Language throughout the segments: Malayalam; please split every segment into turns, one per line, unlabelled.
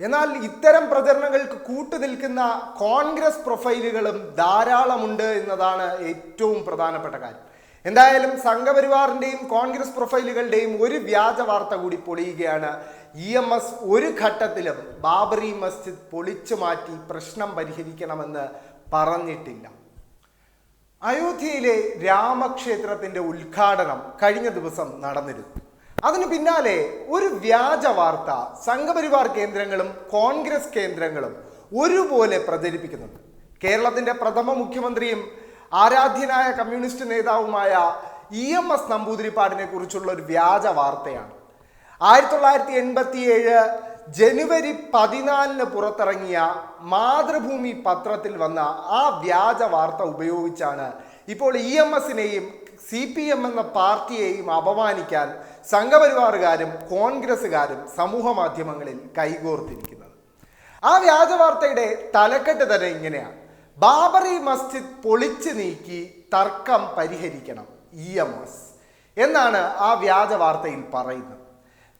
എന്നാൽ ഇത്തരം പ്രചരണങ്ങൾക്ക് കൂട്ടു നിൽക്കുന്ന കോൺഗ്രസ് പ്രൊഫൈലുകളും ധാരാളമുണ്ട് എന്നതാണ് ഏറ്റവും പ്രധാനപ്പെട്ട കാര്യം. എന്തായാലും സംഘപരിവാറിന്റെയും കോൺഗ്രസ് പ്രൊഫൈലുകളുടെയും ഒരു വ്യാജ വാർത്ത കൂടി പൊളിയുകയാണ്. ഇ എം എസ് ഒരു ഘട്ടത്തിലും ബാബറി മസ്ജിദ് പൊളിച്ചു മാറ്റി പ്രശ്നം പരിഹരിക്കണമെന്ന് പറഞ്ഞിട്ടില്ല. അയോധ്യയിലെ രാമക്ഷേത്രത്തിന്റെ ഉദ്ഘാടനം കഴിഞ്ഞ ദിവസം നടന്നിരുന്നു. അതിനു പിന്നാലെ ഒരു വ്യാജ വാർത്ത സംഘപരിവാർ കേന്ദ്രങ്ങളും കോൺഗ്രസ് കേന്ദ്രങ്ങളും ഒരുപോലെ പ്രചരിപ്പിക്കുന്നുണ്ട്. കേരളത്തിന്റെ പ്രഥമ മുഖ്യമന്ത്രിയും ആരാധ്യനായ കമ്മ്യൂണിസ്റ്റ് നേതാവുമായ ഇ എം എസ് നമ്പൂതിരിപ്പാടിനെ കുറിച്ചുള്ള ഒരു വ്യാജ വാർത്തയാണ്. ആയിരത്തി തൊള്ളായിരത്തി എൺപത്തി ഏഴ് ജനുവരി പതിനാലിന് പുറത്തിറങ്ങിയ മാതൃഭൂമി പത്രത്തിൽ വന്ന ആ വ്യാജ വാർത്ത ഉപയോഗിച്ചാണ് ഇപ്പോൾ ഇ എം എസിനെയും സി പി എം എന്ന പാർട്ടിയെയും അപമാനിക്കാൻ സംഘപരിവാറുകാരും കോൺഗ്രസ്സുകാരും സമൂഹ മാധ്യമങ്ങളിൽ കൈകോർത്തിരിക്കുന്നത്. ആ വ്യാജ വാർത്തയുടെ തലക്കെട്ട് തന്നെ ഇങ്ങനെയാണ് ബാബറി മസ്ജിദ് പൊളിച്ചു നീക്കി തർക്കം പരിഹരിക്കണം ഇ എം എസ് എന്നാണ് ആ വ്യാജ വാർത്തയിൽ പറയുന്നത്.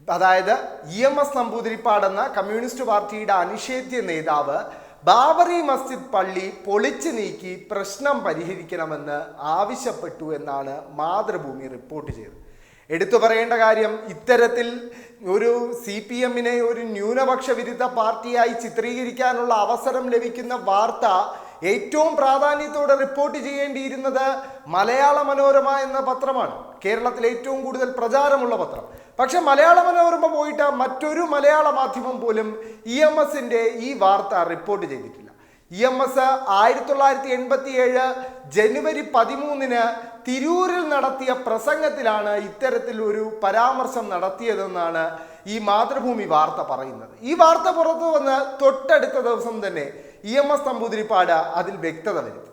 അതായത് ഇ എം എസ് നമ്പൂതിരിപ്പാടെന്ന കമ്മ്യൂണിസ്റ്റ് പാർട്ടിയുടെ അനിഷേധ്യ നേതാവ് ബാബറി മസ്ജിദ് പള്ളി പൊളിച്ചു നീക്കി പ്രശ്നം പരിഹരിക്കണമെന്ന് ആവശ്യപ്പെട്ടു എന്നാണ് മാതൃഭൂമി റിപ്പോർട്ട് ചെയ്തത്. എടുത്തു പറയേണ്ട കാര്യം ഇത്തരത്തിൽ ഒരു സി പി എമ്മിനെ ഒരു ന്യൂനപക്ഷ വിരുദ്ധ പാർട്ടിയായി ചിത്രീകരിക്കാനുള്ള അവസരം ലഭിക്കുന്ന വാർത്ത ഏറ്റവും പ്രാധാന്യത്തോടെ റിപ്പോർട്ട് ചെയ്യേണ്ടിയിരുന്നത് മലയാള മനോരമ എന്ന പത്രമാണ്. കേരളത്തിൽ ഏറ്റവും കൂടുതൽ പ്രചാരമുള്ള പത്രം. പക്ഷെ മലയാള മനോരമ മറ്റൊരു മലയാള മാധ്യമം പോലും ഇ എം എസിന്റെ ഈ വാർത്ത റിപ്പോർട്ട് ചെയ്തിട്ടില്ല. ഇ എം എസ് ആയിരത്തി തൊള്ളായിരത്തി എൺപത്തി ഏഴ് ജനുവരി പതിമൂന്നിന് തിരൂരിൽ നടത്തിയ പ്രസംഗത്തിലാണ് ഇത്തരത്തിൽ ഒരു പരാമർശം നടത്തിയതെന്നാണ് ഈ മാതൃഭൂമി വാർത്ത പറയുന്നത്. ഈ വാർത്ത പുറത്തു വന്ന് തൊട്ടടുത്ത ദിവസം തന്നെ ഇ എം എസ് നമ്പൂതിരിപ്പാട് അതിൽ വ്യക്തത വരുത്തി.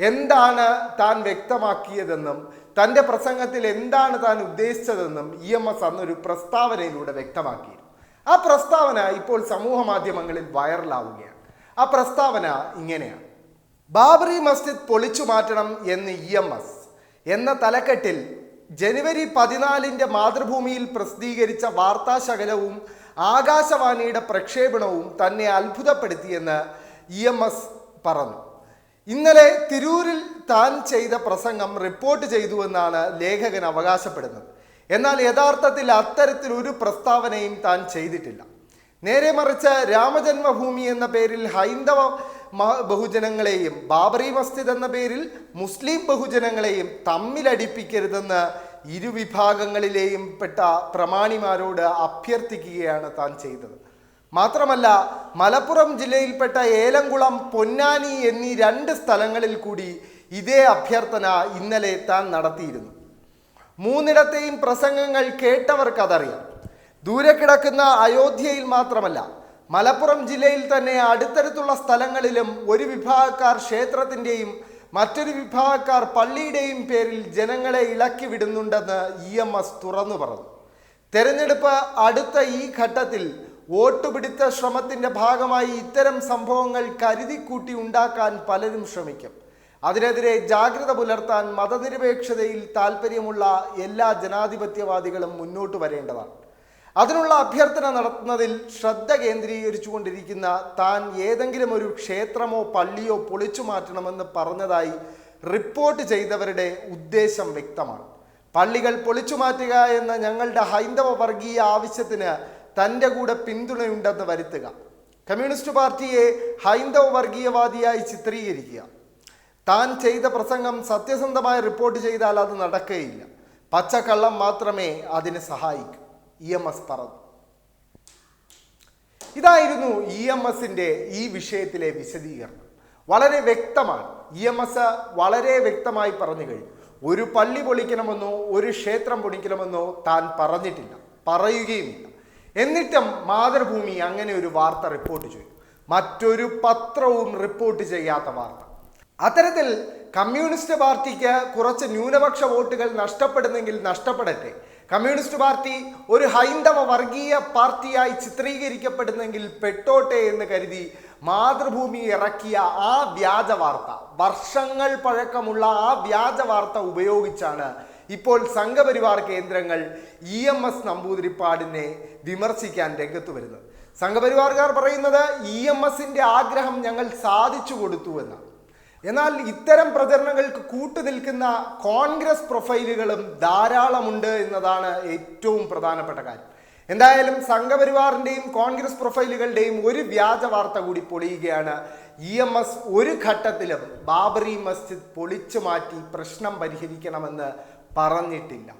എന്താണ് താൻ വ്യക്തമാക്കിയതെന്നും തന്റെ പ്രസംഗത്തിൽ എന്താണ് താൻ ഉദ്ദേശിച്ചതെന്നും ഇ എം എസ് അന്നൊരു പ്രസ്താവനയിലൂടെ വ്യക്തമാക്കിയിരുന്നു. ആ പ്രസ്താവന ഇപ്പോൾ സമൂഹ മാധ്യമങ്ങളിൽ വൈറലാവുകയാണ്. ആ പ്രസ്താവന ഇങ്ങനെയാണ്. ബാബറി മസ്ജിദ് പൊളിച്ചു മാറ്റണം എന്ന് ഇ എം എസ് എന്ന തലക്കെട്ടിൽ ജനുവരി പതിനാലിന്റെ മാതൃഭൂമിയിൽ പ്രസിദ്ധീകരിച്ച വാർത്താശകലവും ആകാശവാണിയുടെ പ്രക്ഷേപണവും തന്നെ അത്ഭുതപ്പെടുത്തിയെന്ന് ഇ എം എസ് പറഞ്ഞു. ഇന്നലെ തിരൂരിൽ താൻ ചെയ്ത പ്രസംഗം റിപ്പോർട്ട് ചെയ്തുവെന്നാണ് ലേഖകൻ അവകാശപ്പെടുന്നത്. എന്നാൽ യഥാർത്ഥത്തിൽ അത്തരത്തിൽ ഒരു പ്രസ്താവനയും താൻ ചെയ്തിട്ടില്ല. നേരെ മറിച്ച് രാമജന്മഭൂമി എന്ന പേരിൽ ഹൈന്ദവ ബഹുജനങ്ങളെയും ബാബറി മസ്ജിദ് എന്ന പേരിൽ മുസ്ലിം ബഹുജനങ്ങളെയും തമ്മിലടിപ്പിക്കരുതെന്ന് ഇരുവിഭാഗങ്ങളിലെയും പെട്ട പ്രമാണിമാരോട് അഭ്യർത്ഥിക്കുകയാണ് താൻ ചെയ്തത്. മാത്രമല്ല മലപ്പുറം ജില്ലയിൽപ്പെട്ട ഏലംകുളം പൊന്നാനി എന്നീ രണ്ട് സ്ഥലങ്ങളിൽ കൂടി ഇതേ അഭ്യർത്ഥന ഇന്നലെ താൻ നടത്തിയിരുന്നു. മൂന്നിടത്തെയും പ്രസംഗങ്ങൾ കേട്ടവർക്കതറിയാം ദൂരെ കിടക്കുന്ന അയോധ്യയിൽ മാത്രമല്ല മലപ്പുറം ജില്ലയിൽ തന്നെ അടുത്തടുത്തുള്ള സ്ഥലങ്ങളിലും ഒരു വിഭാഗക്കാർ ക്ഷേത്രത്തിന്റെയും മറ്റൊരു വിഭാഗക്കാർ പള്ളിയുടെയും പേരിൽ ജനങ്ങളെ ഇളക്കി വിടുന്നുണ്ടെന്ന് ഇ എം എസ് തുറന്നു പറഞ്ഞു. തെരഞ്ഞെടുപ്പ് അടുത്ത ഈ ഘട്ടത്തിൽ വോട്ടുപിടുത്ത ശ്രമത്തിന്റെ ഭാഗമായി ഇത്തരം സംഭവങ്ങൾ കരുതിക്കൂട്ടി ഉണ്ടാക്കാൻ പലരും ശ്രമിക്കും. അതിനെതിരെ ജാഗ്രത പുലർത്താൻ മതനിരപേക്ഷതയിൽ താല്പര്യമുള്ള എല്ലാ ജനാധിപത്യവാദികളും മുന്നോട്ട് വരേണ്ടതാണ്. അതിനുള്ള അഭ്യർത്ഥന നടത്തുന്നതിൽ ശ്രദ്ധ കേന്ദ്രീകരിച്ചുകൊണ്ടിരിക്കുന്ന താൻ ഏതെങ്കിലും ഒരു ക്ഷേത്രമോ പള്ളിയോ പൊളിച്ചു മാറ്റണമെന്ന് പറഞ്ഞതായി റിപ്പോർട്ട് ചെയ്തവരുടെ ഉദ്ദേശം വ്യക്തമാണ്. പള്ളികൾ പൊളിച്ചു മാറ്റുക എന്ന ഞങ്ങളുടെ ഹൈന്ദവ വർഗീയ ആവശ്യത്തിന് തന്റെ കൂടെ പിന്തുണയുണ്ടെന്ന് വരുത്തുക. കമ്മ്യൂണിസ്റ്റ് പാർട്ടിയെ ഹൈന്ദവ വർഗീയവാദിയായി ചിത്രീകരിക്കുക. താൻ ചെയ്ത പ്രസംഗം സത്യസന്ധമായി റിപ്പോർട്ട് ചെയ്താൽ അത് നടക്കുകയില്ല. പച്ചക്കള്ളം മാത്രമേ അതിന് സഹായിക്കൂ. ഇ എം എസ് പറഞ്ഞു ഇതായിരുന്നു ഇ എം എസിന്റെ ഈ വിഷയത്തിലെ വിശദീകരണം. വളരെ വ്യക്തമാണ്. ഇ എം എസ് വളരെ വ്യക്തമായി പറഞ്ഞു കഴിഞ്ഞു. ഒരു പള്ളി പൊളിക്കണമെന്നോ ഒരു ക്ഷേത്രം പൊളിക്കണമെന്നോ താൻ പറഞ്ഞിട്ടില്ല. പറയുകയുമില്ല. എന്നിട്ടും മാതൃഭൂമി അങ്ങനെ ഒരു വാർത്ത റിപ്പോർട്ട് ചെയ്തു. മറ്റൊരു പത്രവും റിപ്പോർട്ട് ചെയ്യാത്ത വാർത്ത. അത്തരത്തിൽ കമ്മ്യൂണിസ്റ്റ് പാർട്ടിക്ക് കുറച്ച് ന്യൂനപക്ഷ വോട്ടുകൾ നഷ്ടപ്പെടുന്നെങ്കിൽ നഷ്ടപ്പെടട്ടെ. കമ്മ്യൂണിസ്റ്റ് പാർട്ടി ഒരു ഹൈന്ദവ വർഗീയ പാർട്ടിയായി ചിത്രീകരിക്കപ്പെടുന്നെങ്കിൽ പെട്ടോട്ടെ എന്ന് കരുതി മാതൃഭൂമി ഇറക്കിയ ആ വ്യാജ വാർത്ത. വർഷങ്ങൾ പഴക്കമുള്ള ആ വ്യാജ വാർത്ത ഉപയോഗിച്ചാണ് ഇപ്പോൾ സംഘപരിവാർ കേന്ദ്രങ്ങൾ ഇ എം എസ് നമ്പൂതിരിപ്പാടിനെ വിമർശിക്കാൻ രംഗത്ത് വരുന്നത് സംഘപരിവാർക്കാർ പറയുന്നത് ഇ എം എസിന്റെ ആഗ്രഹം ഞങ്ങൾ സാധിച്ചു കൊടുത്തു എന്നാണ്. എന്നാൽ ഇത്തരം പ്രചരണങ്ങൾക്ക് കൂട്ടുനിൽക്കുന്ന കോൺഗ്രസ് പ്രൊഫൈലുകളും ധാരാളമുണ്ട് എന്നതാണ് ഏറ്റവും പ്രധാനപ്പെട്ട കാര്യം. എന്തായാലും സംഘപരിവാറിന്റെയും കോൺഗ്രസ് പ്രൊഫൈലുകളുടെയും ഒരു വ്യാജ വാർത്ത കൂടി പൊളിയുകയാണ്. ഇ എം എസ് ഒരു ഘട്ടത്തിലും ബാബറി മസ്ജിദ് പൊളിച്ചു മാറ്റി പ്രശ്നം പരിഹരിക്കണമെന്ന് പറഞ്ഞിട്ടില്ല.